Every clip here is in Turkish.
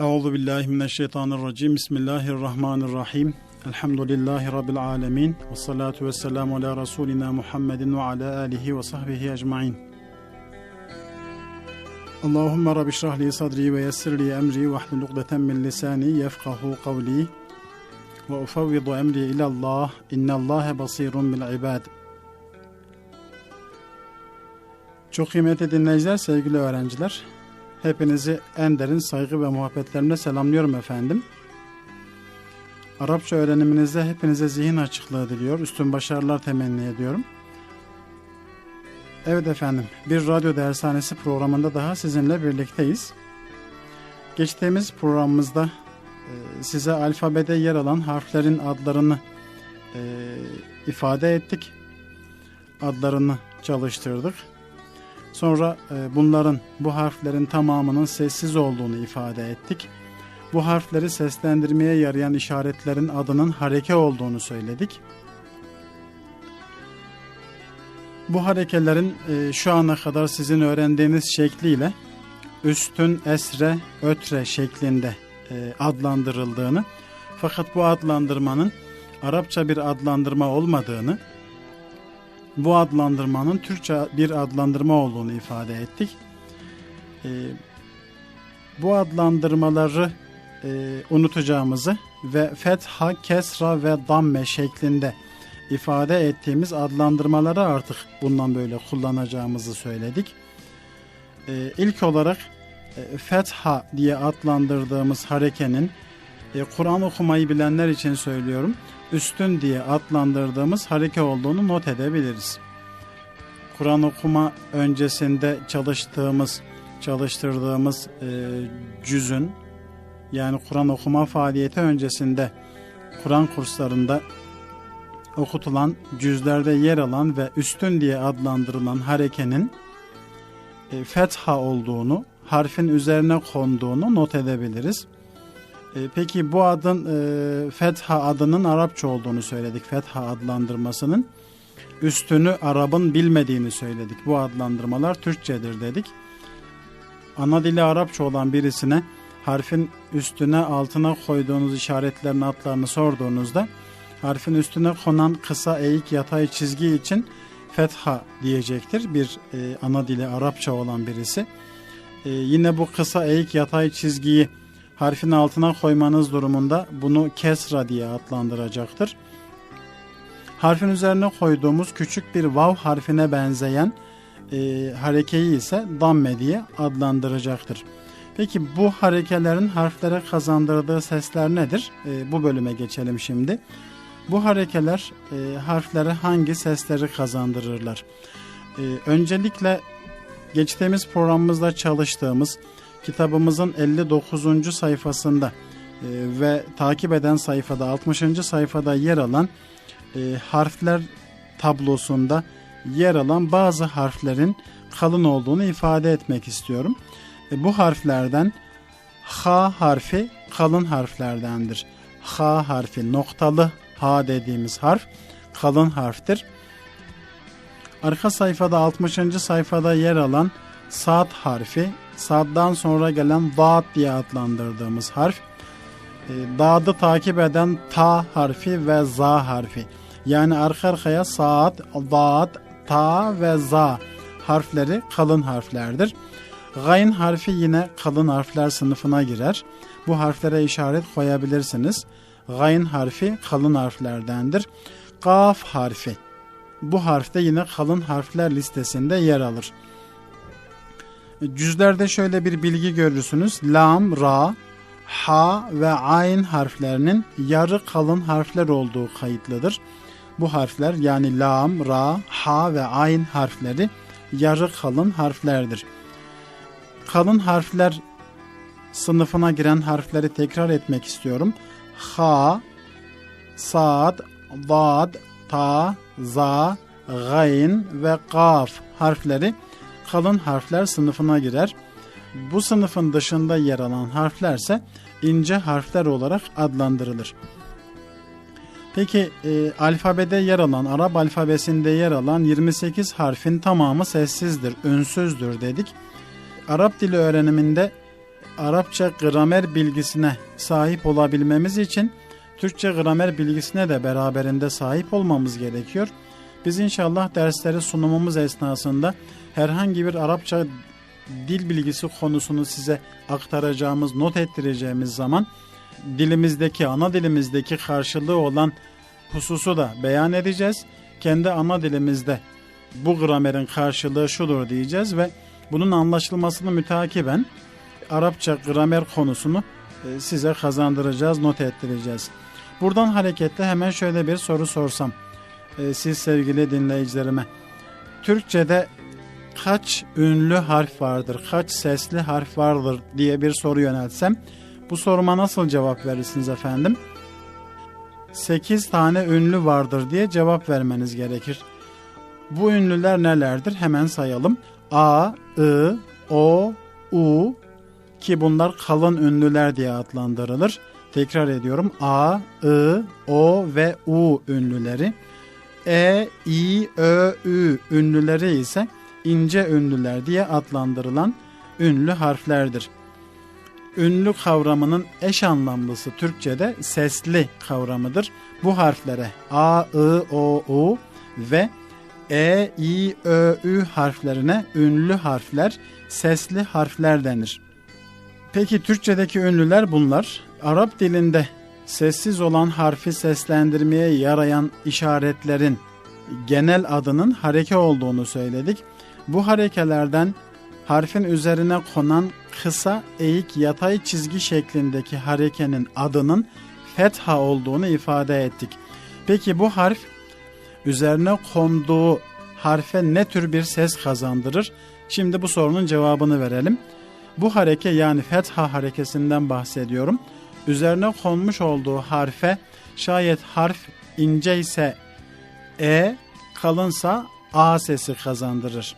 Euzu billahi mineşşeytanirracim. Bismillahirrahmanirrahim. Elhamdülillahi rabbil alamin. Ves salatu vesselamu ala rasulina Muhammedin ve ala alihi ve sahbihi ecmaîn. Allahumme rabbi şrah li sadri ve yessir li emri ve hlul ukdeten min lisani yefkahu kavli ve ufevvidu emri ila Allah. İnnallâhe basirun bil ibad. Çok kıymetli dinleyiciler, sevgili öğrenciler. Hepinizi en derin saygı ve muhabbetlerimle selamlıyorum efendim. Arapça öğreniminizde hepinize zihin açıklığı diliyor, üstün başarılar temenni ediyorum. Evet efendim, bir radyo dershanesi programında daha sizinle birlikteyiz. Geçtiğimiz programımızda e, size alfabede yer alan harflerin adlarını e, ifade ettik. Adlarını çalıştırdık. Sonra e, bunların, bu harflerin tamamının sessiz olduğunu ifade ettik. Bu harfleri seslendirmeye yarayan işaretlerin adının hareke olduğunu söyledik. Bu harekelerin e, şu ana kadar sizin öğrendiğiniz şekliyle üstün, esre, ötre şeklinde e, adlandırıldığını fakat bu adlandırmanın Arapça bir adlandırma olmadığını bu adlandırmanın Türkçe bir adlandırma olduğunu ifade ettik. E, bu adlandırmaları e, unutacağımızı ve fetha, kesra ve damme şeklinde ifade ettiğimiz adlandırmaları artık bundan böyle kullanacağımızı söyledik. E, ilk olarak e, fetha diye adlandırdığımız harekenin e, Kur'an okumayı bilenler için söylüyorum üstün diye adlandırdığımız hareke olduğunu not edebiliriz. Kur'an okuma öncesinde çalıştığımız, çalıştırdığımız e, cüzün yani Kur'an okuma faaliyeti öncesinde Kur'an kurslarında okutulan cüzlerde yer alan ve üstün diye adlandırılan harekenin e, fetha olduğunu, harfin üzerine konduğunu not edebiliriz. E, peki bu adın e, Fetha adının Arapça olduğunu söyledik. Fetha adlandırmasının. Üstünü Arap'ın bilmediğini söyledik. Bu adlandırmalar Türkçedir dedik. Ana dili Arapça olan birisine harfin üstüne altına koyduğunuz işaretlerin adlarını sorduğunuzda harfin üstüne konan kısa eğik yatay çizgi için fetha diyecektir. Bir e, ana dili Arapça olan birisi. E, yine bu kısa eğik yatay çizgiyi harfin altına koymanız durumunda bunu kesra diye adlandıracaktır. Harfin üzerine koyduğumuz küçük bir vav harfine benzeyen e, harekeyi ise damme diye adlandıracaktır. Peki bu harekelerin harflere kazandırdığı sesler nedir? E, bu bölüme geçelim şimdi. Bu harekeler e, harflere hangi sesleri kazandırırlar? E, öncelikle geçtiğimiz programımızda çalıştığımız kitabımızın 59. sayfasında e, ve takip eden sayfada 60. sayfada yer alan e, harfler tablosunda yer alan bazı harflerin kalın olduğunu ifade etmek istiyorum. E, bu harflerden H harfi kalın harflerdendir. H harfi noktalı H dediğimiz harf kalın harftir. Arka sayfada 60. sayfada yer alan Sad harfi Sad'dan sonra gelen Dad diye adlandırdığımız harf. E, Dad'ı takip eden Ta harfi ve Za harfi. Yani arka arkaya Saad, Dad, Ta ve Za harfleri kalın harflerdir. Gayn harfi yine kalın harfler sınıfına girer. Bu harflere işaret koyabilirsiniz. Gayn harfi kalın harflerdendir. Kaf harfi. Bu harfte yine kalın harfler listesinde yer alır. Cüzlerde şöyle bir bilgi görürsünüz. Lam, ra, ha ve ayn harflerinin yarı kalın harfler olduğu kayıtlıdır. Bu harfler yani lam, ra, ha ve ayn harfleri yarı kalın harflerdir. Kalın harfler sınıfına giren harfleri tekrar etmek istiyorum. Ha, sad, dad, ta, za, gayn ve kaf harfleri kalın harfler sınıfına girer. Bu sınıfın dışında yer alan harflerse ince harfler olarak adlandırılır. Peki e, alfabede yer alan, Arap alfabesinde yer alan 28 harfin tamamı sessizdir, ünsüzdür dedik. Arap dili öğreniminde Arapça gramer bilgisine sahip olabilmemiz için Türkçe gramer bilgisine de beraberinde sahip olmamız gerekiyor. Biz inşallah dersleri sunumumuz esnasında herhangi bir Arapça dil bilgisi konusunu size aktaracağımız, not ettireceğimiz zaman dilimizdeki, ana dilimizdeki karşılığı olan hususu da beyan edeceğiz. Kendi ana dilimizde bu gramerin karşılığı şudur diyeceğiz ve bunun anlaşılmasını mütakiben Arapça gramer konusunu e, size kazandıracağız, not ettireceğiz. Buradan hareketle hemen şöyle bir soru sorsam e, siz sevgili dinleyicilerime. Türkçe'de kaç ünlü harf vardır, kaç sesli harf vardır diye bir soru yöneltsem bu soruma nasıl cevap verirsiniz efendim? 8 tane ünlü vardır diye cevap vermeniz gerekir. Bu ünlüler nelerdir? Hemen sayalım. A, I, O, U ki bunlar kalın ünlüler diye adlandırılır. Tekrar ediyorum. A, I, O ve U ünlüleri. E, I, Ö, Ü ünlüleri ise ince ünlüler diye adlandırılan ünlü harflerdir. Ünlü kavramının eş anlamlısı Türkçe'de sesli kavramıdır. Bu harflere A, I, O, U ve E, I, Ö, Ü harflerine ünlü harfler, sesli harfler denir. Peki Türkçedeki ünlüler bunlar. Arap dilinde sessiz olan harfi seslendirmeye yarayan işaretlerin genel adının hareke olduğunu söyledik. Bu harekelerden harfin üzerine konan kısa eğik yatay çizgi şeklindeki harekenin adının fetha olduğunu ifade ettik. Peki bu harf üzerine konduğu harfe ne tür bir ses kazandırır? Şimdi bu sorunun cevabını verelim. Bu hareke yani fetha harekesinden bahsediyorum. Üzerine konmuş olduğu harfe şayet harf ince ise e, kalınsa a sesi kazandırır.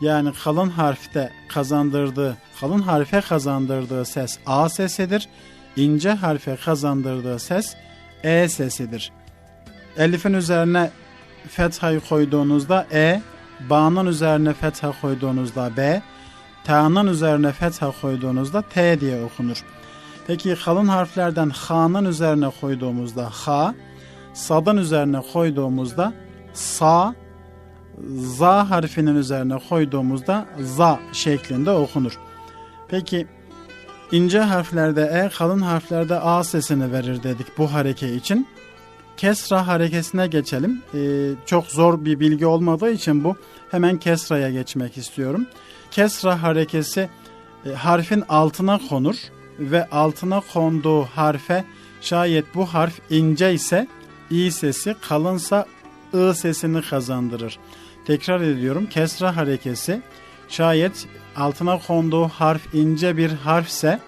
Yani kalın harfte kazandırdığı, kalın harfe kazandırdığı ses a sesidir. İnce harfe kazandırdığı ses e sesidir. Elif'in üzerine fethayı koyduğunuzda e, ba'nın üzerine fetha koyduğunuzda b, ta'nın üzerine fetha koyduğunuzda t diye okunur. Peki kalın harflerden ha'nın üzerine koyduğumuzda ha, sadın üzerine koyduğumuzda sa, za harfinin üzerine koyduğumuzda za şeklinde okunur. Peki ince harflerde e, kalın harflerde a sesini verir dedik bu hareke için. Kesra harekesine geçelim. Ee, çok zor bir bilgi olmadığı için bu hemen kesraya geçmek istiyorum. Kesra harekesi e, harfin altına konur ve altına konduğu harfe şayet bu harf ince ise i sesi kalınsa ı sesini kazandırır. Tekrar ediyorum kesra harekesi şayet altına konduğu harf ince bir harfse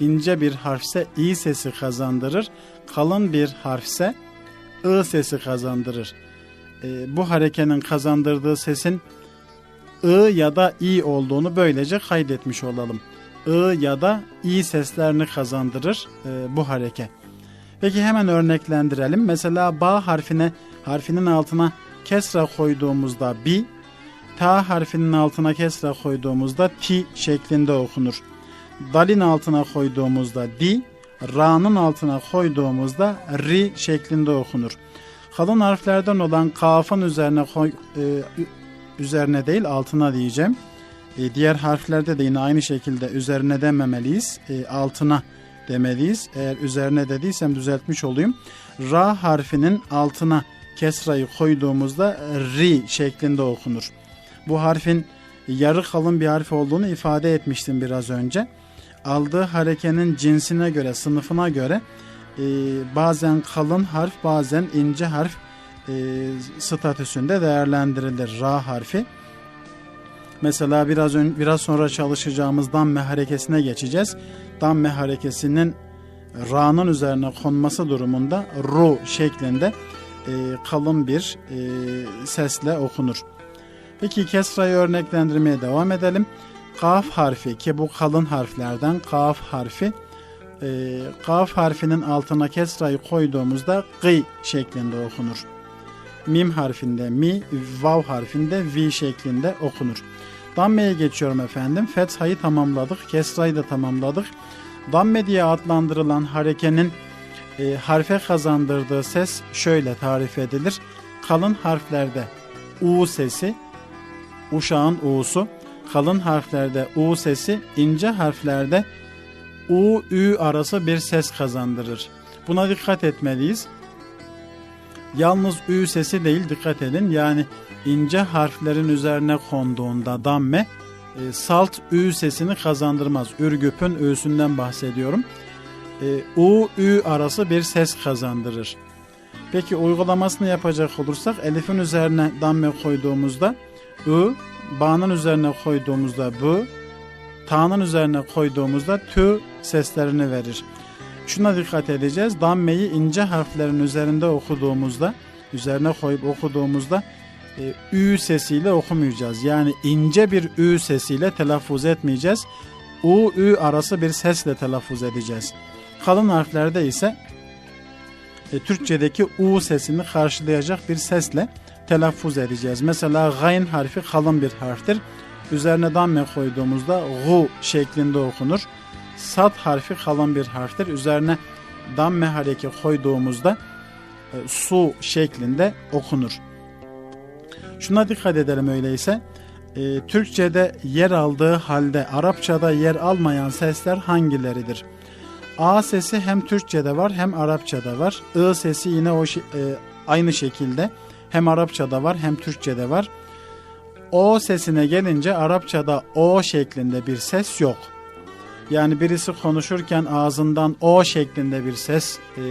ince bir harfse i sesi kazandırır. Kalın bir harfse ı sesi kazandırır. E, bu harekenin kazandırdığı sesin ı ya da i olduğunu böylece kaydetmiş olalım. I ya da i seslerini kazandırır e, bu hareke. Peki hemen örneklendirelim. Mesela ba harfine harfinin altına kesra koyduğumuzda bi, ta harfinin altına kesra koyduğumuzda ti şeklinde okunur. Dalin altına koyduğumuzda di, ra'nın altına koyduğumuzda ri şeklinde okunur. Kalın harflerden olan kafın üzerine koy, e, üzerine değil altına diyeceğim. E, diğer harflerde de yine aynı şekilde üzerine dememeliyiz. E, altına demeliyiz. Eğer üzerine dediysem düzeltmiş olayım. Ra harfinin altına kesrayı koyduğumuzda ri şeklinde okunur. Bu harfin yarı kalın bir harf olduğunu ifade etmiştim biraz önce. Aldığı harekenin cinsine göre, sınıfına göre e, bazen kalın harf, bazen ince harf e, statüsünde değerlendirilir. Ra harfi. Mesela biraz ön, biraz sonra çalışacağımız damme harekesine geçeceğiz. Damme harekesinin ra'nın üzerine konması durumunda ru şeklinde e, kalın bir e, sesle okunur. Peki kesrayı örneklendirmeye devam edelim. Kaf harfi ki bu kalın harflerden kaf harfi e, kaf harfinin altına kesrayı koyduğumuzda gıy şeklinde okunur. Mim harfinde mi, vav harfinde vi şeklinde okunur. Dammeye geçiyorum efendim. Fethayı tamamladık. Kesrayı da tamamladık. Damme diye adlandırılan harekenin e, harfe kazandırdığı ses şöyle tarif edilir. Kalın harflerde U sesi, uşağın U'su. Kalın harflerde U sesi, ince harflerde U, Ü arası bir ses kazandırır. Buna dikkat etmeliyiz. Yalnız Ü sesi değil dikkat edin. Yani ince harflerin üzerine konduğunda damme e, salt Ü sesini kazandırmaz. Ürgüp'ün Ü'sünden bahsediyorum. E, U, Ü arası bir ses kazandırır. Peki uygulamasını yapacak olursak elifin üzerine damme koyduğumuzda ı, ba'nın üzerine koyduğumuzda bu, ta'nın üzerine koyduğumuzda tü seslerini verir. Şuna dikkat edeceğiz. Dammeyi ince harflerin üzerinde okuduğumuzda, üzerine koyup okuduğumuzda e, ü sesiyle okumayacağız. Yani ince bir ü sesiyle telaffuz etmeyeceğiz. U, ü arası bir sesle telaffuz edeceğiz. Kalın harflerde ise e, Türkçedeki U sesini karşılayacak bir sesle telaffuz edeceğiz. Mesela gayn harfi kalın bir harftir. Üzerine damme koyduğumuzda gu şeklinde okunur. Sat harfi kalın bir harftir. Üzerine damme hareki koyduğumuzda e, su şeklinde okunur. Şuna dikkat edelim öyleyse. E, Türkçe'de yer aldığı halde Arapçada yer almayan sesler hangileridir? A sesi hem Türkçe'de var hem Arapça'da var. I sesi yine o e, aynı şekilde hem Arapça'da var hem Türkçe'de var. O sesine gelince Arapçada o şeklinde bir ses yok. Yani birisi konuşurken ağzından o şeklinde bir ses e,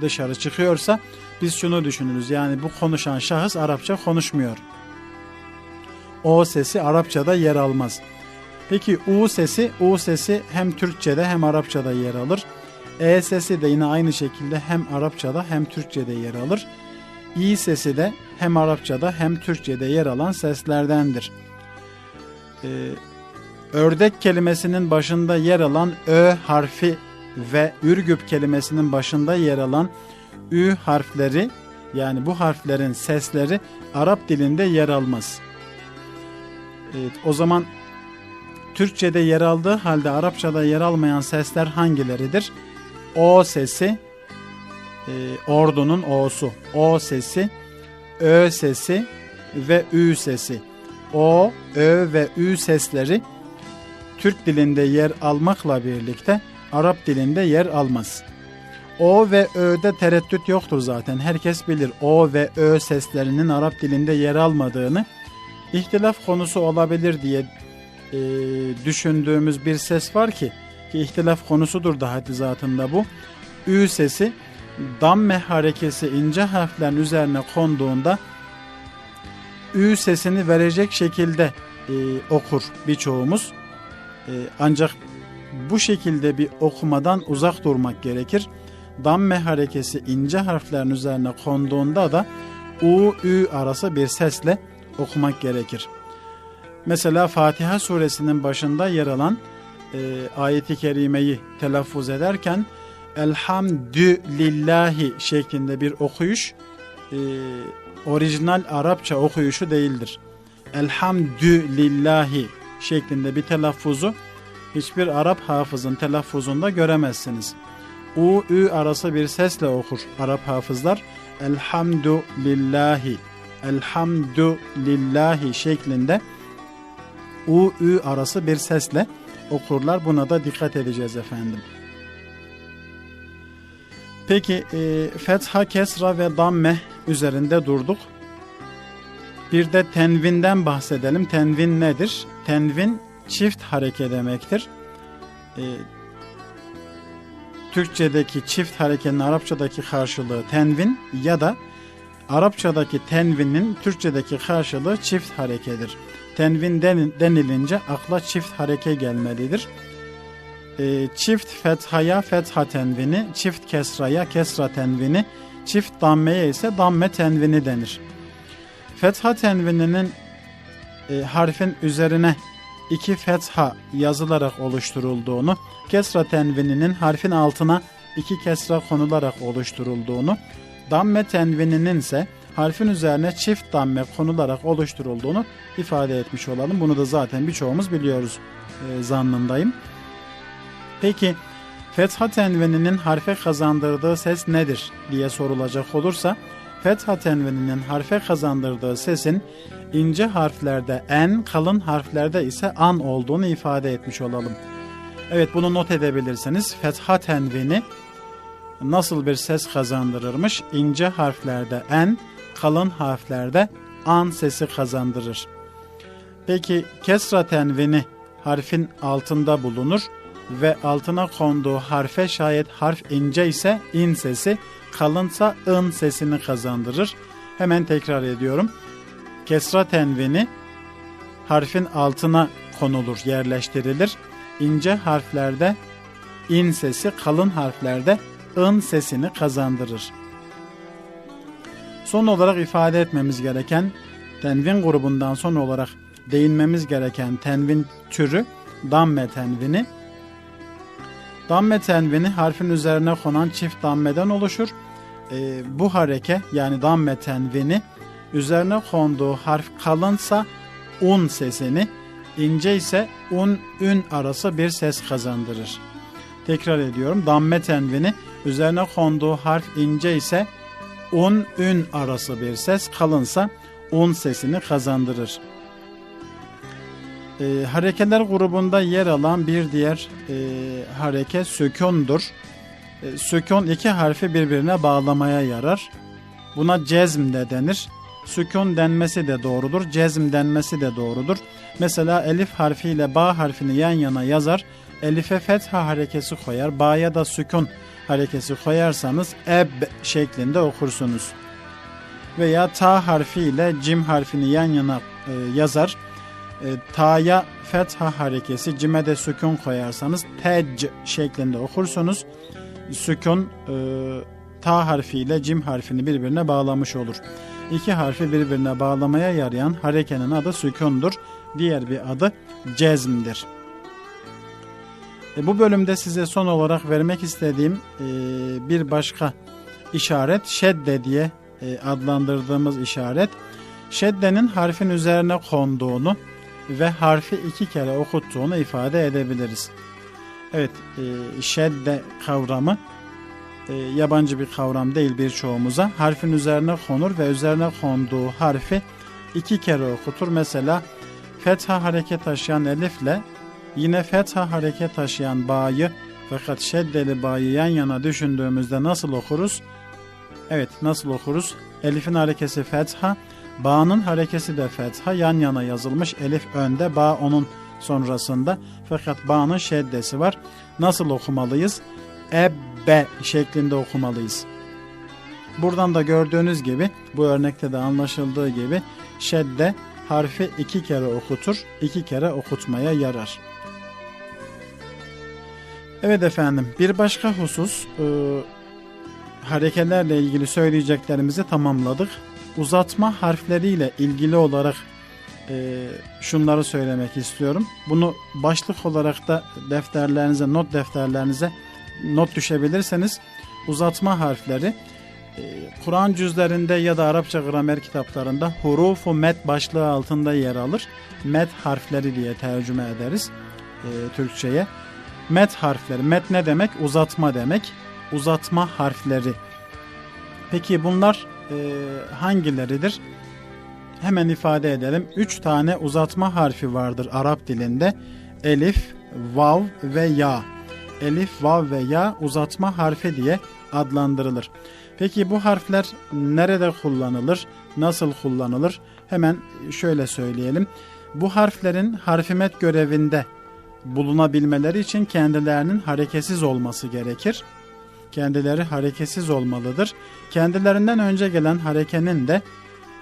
dışarı çıkıyorsa biz şunu düşünürüz. Yani bu konuşan şahıs Arapça konuşmuyor. O sesi Arapçada yer almaz. Peki U sesi, U sesi hem Türkçe'de hem Arapça'da yer alır. E sesi de yine aynı şekilde hem Arapça'da hem Türkçe'de yer alır. İ sesi de hem Arapça'da hem Türkçe'de yer alan seslerdendir. Ee, ördek kelimesinin başında yer alan Ö harfi ve Ürgüp kelimesinin başında yer alan Ü harfleri yani bu harflerin sesleri Arap dilinde yer almaz. Evet, o zaman Türkçe'de yer aldığı halde Arapçada yer almayan sesler hangileridir? O sesi, e, ordunun o'su, o sesi, ö sesi ve ü sesi. O, ö ve ü sesleri Türk dilinde yer almakla birlikte Arap dilinde yer almaz. O ve ö'de tereddüt yoktur zaten. Herkes bilir o ve ö seslerinin Arap dilinde yer almadığını. İhtilaf konusu olabilir diye e, düşündüğümüz bir ses var ki ki ihtilaf konusudur da haddi zatında bu. Ü sesi damme harekesi ince harflerin üzerine konduğunda Ü sesini verecek şekilde e, okur birçoğumuz. E, ancak bu şekilde bir okumadan uzak durmak gerekir. Damme harekesi ince harflerin üzerine konduğunda da U, Ü arası bir sesle okumak gerekir. Mesela Fatiha suresinin başında yer alan e, ayeti kerimeyi telaffuz ederken Elhamdülillahi şeklinde bir okuyuş e, orijinal Arapça okuyuşu değildir. Elhamdülillahi şeklinde bir telaffuzu hiçbir Arap hafızın telaffuzunda göremezsiniz. U, Ü arası bir sesle okur Arap hafızlar. Elhamdülillahi, elhamdülillahi şeklinde U, Ü arası bir sesle okurlar. Buna da dikkat edeceğiz efendim. Peki e, fetha, kesra ve damme üzerinde durduk. Bir de tenvinden bahsedelim. Tenvin nedir? Tenvin çift hareke demektir. E, Türkçedeki çift harekenin Arapçadaki karşılığı tenvin ya da Arapçadaki tenvinin Türkçedeki karşılığı çift harekedir. Tenvin denilince akla çift hareke gelmelidir. E, çift fethaya fetha tenvini, çift kesraya kesra tenvini, çift dammeye ise damme tenvini denir. Fetha tenvininin e, harfin üzerine iki fetha yazılarak oluşturulduğunu, kesra tenvininin harfin altına iki kesra konularak oluşturulduğunu, damme tenvininin ise harfin üzerine çift damme konularak oluşturulduğunu ifade etmiş olalım. Bunu da zaten birçoğumuz biliyoruz e, zannındayım. Peki Fetha tenvininin harfe kazandırdığı ses nedir diye sorulacak olursa Fetha tenvininin harfe kazandırdığı sesin ince harflerde en, kalın harflerde ise an olduğunu ifade etmiş olalım. Evet bunu not edebilirsiniz. Fetha tenvini nasıl bir ses kazandırırmış? İnce harflerde en, kalın harflerde an sesi kazandırır. Peki kesra tenvini harfin altında bulunur ve altına konduğu harfe şayet harf ince ise in sesi, kalınsa ın sesini kazandırır. Hemen tekrar ediyorum. Kesra tenvini harfin altına konulur, yerleştirilir. İnce harflerde in sesi, kalın harflerde ın sesini kazandırır. Son olarak ifade etmemiz gereken tenvin grubundan son olarak değinmemiz gereken tenvin türü damme tenvini. Damme tenvini harfin üzerine konan çift dammeden oluşur. E, bu hareke yani damme tenvini üzerine konduğu harf kalınsa un sesini, ince ise un ün arası bir ses kazandırır. Tekrar ediyorum. Damme tenvini üzerine konduğu harf ince ise un ün arası bir ses, kalınsa un sesini kazandırır. E, harekeler grubunda yer alan bir diğer e, hareke sökündür. E, sökün iki harfi birbirine bağlamaya yarar. Buna cezm de denir. Sükun denmesi de doğrudur, cezm denmesi de doğrudur. Mesela elif harfiyle ba harfini yan yana yazar, elife fetha harekesi koyar, ba'ya da sükun harekesi koyarsanız eb şeklinde okursunuz. Veya ta harfiyle cim harfini yan yana e, yazar, e, ta'ya fetha harekesi, cime de sükun koyarsanız tec şeklinde okursunuz. Sükun e, ta harfiyle cim harfini birbirine bağlamış olur. İki harfi birbirine bağlamaya yarayan harekenin adı sükundur. Diğer bir adı cezmdir. E, bu bölümde size son olarak vermek istediğim e, bir başka işaret şedde diye e, adlandırdığımız işaret. Şeddenin harfin üzerine konduğunu ve harfi iki kere okuttuğunu ifade edebiliriz. Evet, e, şedde kavramı e, yabancı bir kavram değil birçoğumuza. Harfin üzerine konur ve üzerine konduğu harfi iki kere okutur. Mesela fetha hareket taşıyan elifle yine fetha hareket taşıyan ba'yı fakat şeddeli ba'yı yan yana düşündüğümüzde nasıl okuruz? Evet nasıl okuruz? Elifin harekesi fetha, ba'nın harekesi de fetha yan yana yazılmış. Elif önde, ba onun sonrasında. Fakat ba'nın şeddesi var. Nasıl okumalıyız? Ebbe şeklinde okumalıyız. Buradan da gördüğünüz gibi bu örnekte de anlaşıldığı gibi şedde harfi iki kere okutur, iki kere okutmaya yarar. Evet efendim bir başka husus e, harekelerle ilgili söyleyeceklerimizi tamamladık. Uzatma harfleriyle ilgili olarak e, şunları söylemek istiyorum. Bunu başlık olarak da defterlerinize, not defterlerinize not düşebilirseniz uzatma harfleri e, Kur'an cüzlerinde ya da Arapça gramer kitaplarında hurufu met başlığı altında yer alır. Met harfleri diye tercüme ederiz e, Türkçe'ye. Met harfleri. Met ne demek? Uzatma demek. Uzatma harfleri. Peki bunlar hangileridir? Hemen ifade edelim. Üç tane uzatma harfi vardır Arap dilinde. Elif, vav ve ya. Elif, vav ve ya uzatma harfi diye adlandırılır. Peki bu harfler nerede kullanılır? Nasıl kullanılır? Hemen şöyle söyleyelim. Bu harflerin harfimet görevinde bulunabilmeleri için kendilerinin hareketsiz olması gerekir. Kendileri hareketsiz olmalıdır. Kendilerinden önce gelen harekenin de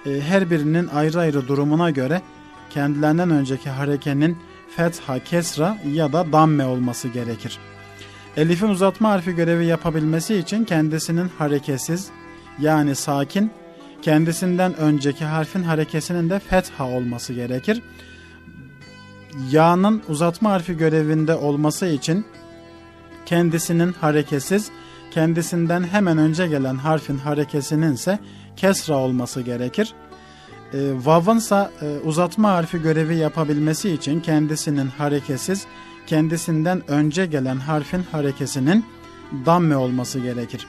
e, her birinin ayrı ayrı durumuna göre kendilerinden önceki harekenin fetha, kesra ya da damme olması gerekir. Elif'in uzatma harfi görevi yapabilmesi için kendisinin hareketsiz yani sakin, kendisinden önceki harfin harekesinin de fetha olması gerekir. Ya'nın uzatma harfi görevinde olması için kendisinin hareketsiz, kendisinden hemen önce gelen harfin harekesinin ise kesra olması gerekir. E, vav'ınsa e, uzatma harfi görevi yapabilmesi için kendisinin hareketsiz, kendisinden önce gelen harfin harekesinin damme olması gerekir.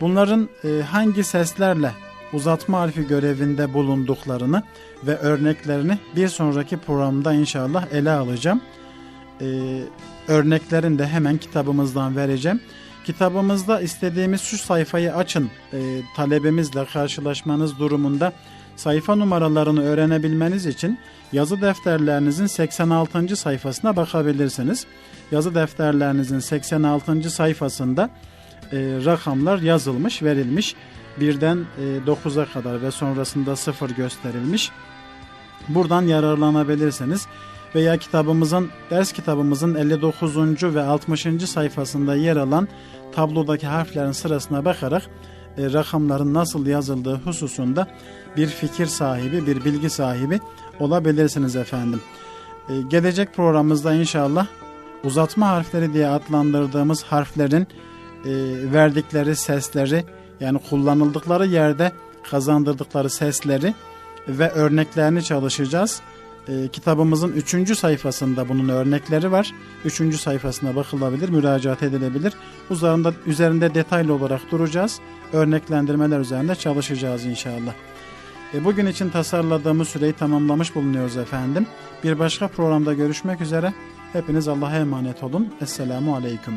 Bunların e, hangi seslerle uzatma harfi görevinde bulunduklarını ve örneklerini bir sonraki programda inşallah ele alacağım. E, örneklerini de hemen kitabımızdan vereceğim. Kitabımızda istediğimiz şu sayfayı açın e, talebimizle karşılaşmanız durumunda sayfa numaralarını öğrenebilmeniz için yazı defterlerinizin 86. sayfasına bakabilirsiniz. Yazı defterlerinizin 86. sayfasında e, rakamlar yazılmış, verilmiş. Birden e, 9'a kadar ve sonrasında 0 gösterilmiş. Buradan yararlanabilirsiniz. Veya kitabımızın, ders kitabımızın 59. ve 60. sayfasında yer alan tablodaki harflerin sırasına bakarak e, rakamların nasıl yazıldığı hususunda bir fikir sahibi, bir bilgi sahibi olabilirsiniz efendim. E, gelecek programımızda inşallah uzatma harfleri diye adlandırdığımız harflerin e, verdikleri sesleri yani kullanıldıkları yerde kazandırdıkları sesleri ve örneklerini çalışacağız. E, kitabımızın 3. sayfasında bunun örnekleri var. 3. sayfasına bakılabilir, müracaat edilebilir. Üzerinde, üzerinde detaylı olarak duracağız. Örneklendirmeler üzerinde çalışacağız inşallah. E, bugün için tasarladığımız süreyi tamamlamış bulunuyoruz efendim. Bir başka programda görüşmek üzere. Hepiniz Allah'a emanet olun. Esselamu Aleyküm.